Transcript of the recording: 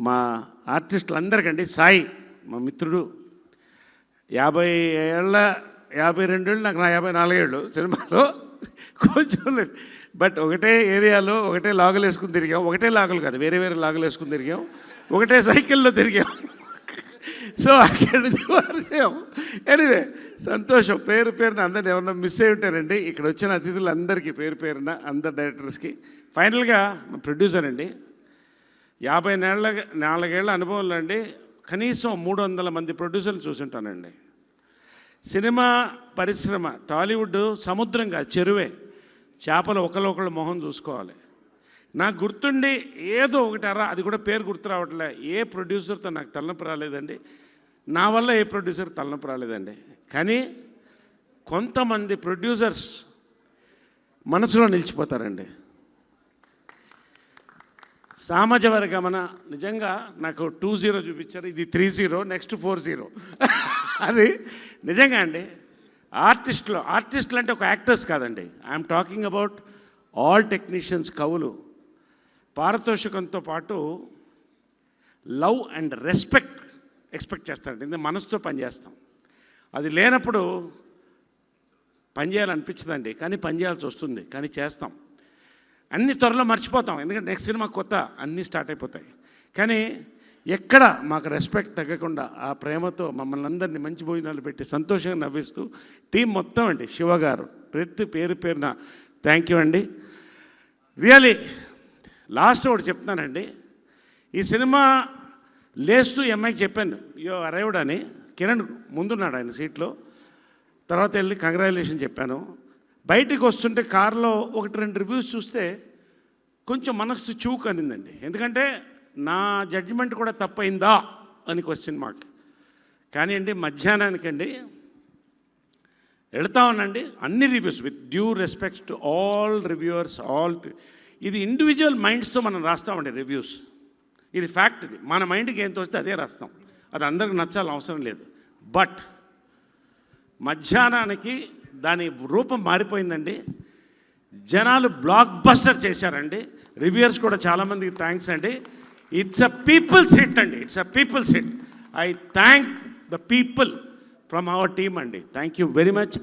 మా ఆర్టిస్టులందరికండి సాయి మా మిత్రుడు. యాభై ఏళ్ళ యాభై రెండేళ్ళు నాకు నా యాభై నాలుగేళ్ళు సినిమాలో. కొంచెం లేదు. బట్ ఒకటే ఏరియాలో ఒకటే లాగులు వేసుకుని తిరిగాం. ఒకటే లాగులు కాదు వేరే వేరే లాగులు వేసుకుని తిరిగాం. ఒకటే సైకిల్లో తిరిగాం. సో అక్కడి నుంచి ఎనివే సంతోషం. పేరు పేరున అందరిని ఎవరన్నా మిస్ అయి ఉంటారండి. ఇక్కడ వచ్చిన అతిథులందరికీ పేరు పేరున అందరు డైరెక్టర్స్కి ఫైనల్గా ప్రొడ్యూసర్ అండి. యాభై నెలల నాలుగేళ్ళ అనుభవంలో అండి కనీసం మూడు వందల మంది ప్రొడ్యూసర్లు చూసుంటానండి. సినిమా పరిశ్రమ టాలీవుడ్ సముద్రంగా చెరువే. చేపలు ఒకళ్ళొకళ్ళు మొహం చూసుకోవాలి. నాకు గుర్తుండి ఏదో ఒకటారా అది కూడా పేరు గుర్తు రావట్లే. ఏ ప్రొడ్యూసర్తో నాకు తలనొప్పి రాలేదండి. నా వల్ల ఏ ప్రొడ్యూసర్ తలనొప్పి రాలేదండి. కానీ కొంతమంది ప్రొడ్యూసర్స్ మనసులో నిలిచిపోతారండి. సామాజ వర్గమన నిజంగా నాకు టూ జీరో చూపించారు ఇది three zero next four zero. అది నిజంగా అండి. ఆర్టిస్టులు ఆర్టిస్టులు అంటే ఒక యాక్టర్స్ కాదండి. I'm talking about all technicians కవులు. పారితోషికంతో పాటు లవ్ అండ్ రెస్పెక్ట్ ఎక్స్పెక్ట్ చేస్తారండి. ఇది మనసుతో పనిచేస్తాం అది లేనప్పుడు పని చేయాలనిపించదండి. కానీ పనిచేయాల్సి వస్తుంది. కానీ చేస్తాం. అన్ని త్వరలో మర్చిపోతాం. ఎందుకంటే నెక్స్ట్ సినిమా కొత్త అన్నీ స్టార్ట్ అయిపోతాయి. కానీ ఎక్కడ మాకు రెస్పెక్ట్ తగ్గకుండా ఆ ప్రేమతో మమ్మల్ని అందరినీ మంచి భోజనాలు పెట్టి సంతోషంగా నవ్విస్తూ టీం మొత్తం అండి. శివ గారు ప్రతి పేరు పేరున థ్యాంక్ యూ అండి. రియలీ లాస్ట్ ఒకటి చెప్తానండి ఈ సినిమా లేస్తూ ఈ అమ్మాయికి చెప్పాను. యో అరైవ్డ్ అని కిరణ్ ముందున్నాడు ఆయన సీట్లో. తర్వాత వెళ్ళి కంగ్రాచులేషన్ చెప్పాను. బయటికి వస్తుంటే కారులో ఒకటి రెండు రివ్యూస్ చూస్తే కొంచెం మనసు చూకు అనిందండి ఎందుకంటే నా జడ్జిమెంట్ కూడా తప్పైందా అని క్వశ్చన్ మార్క్ కానీ అండి మధ్యాహ్నానికండి వెళుతా ఉన్నాండి అన్ని reviews with due respects to all reviewers all ఇది ఇండివిజువల్ మైండ్స్తో మనం రాస్తామండి రివ్యూస్ ఇది ఫ్యాక్ట్ ఇది. మన మైండ్కి ఏం తోస్తే అదే రాస్తాం. అది అందరికి నచ్చాలని అవసరం లేదు. బట్ మధ్యాహ్నానికి దాని రూపం మారిపోయిందండి. జనాలు బ్లాక్ బస్టర్ చేశారండి. రివ్యూయర్స్ కూడా చాలామందికి థ్యాంక్స్ అండి. ఇట్స్ అ పీపుల్స్ హిట్ అండి. It's a people's hit I thank the people from our team అండి. Thank you very much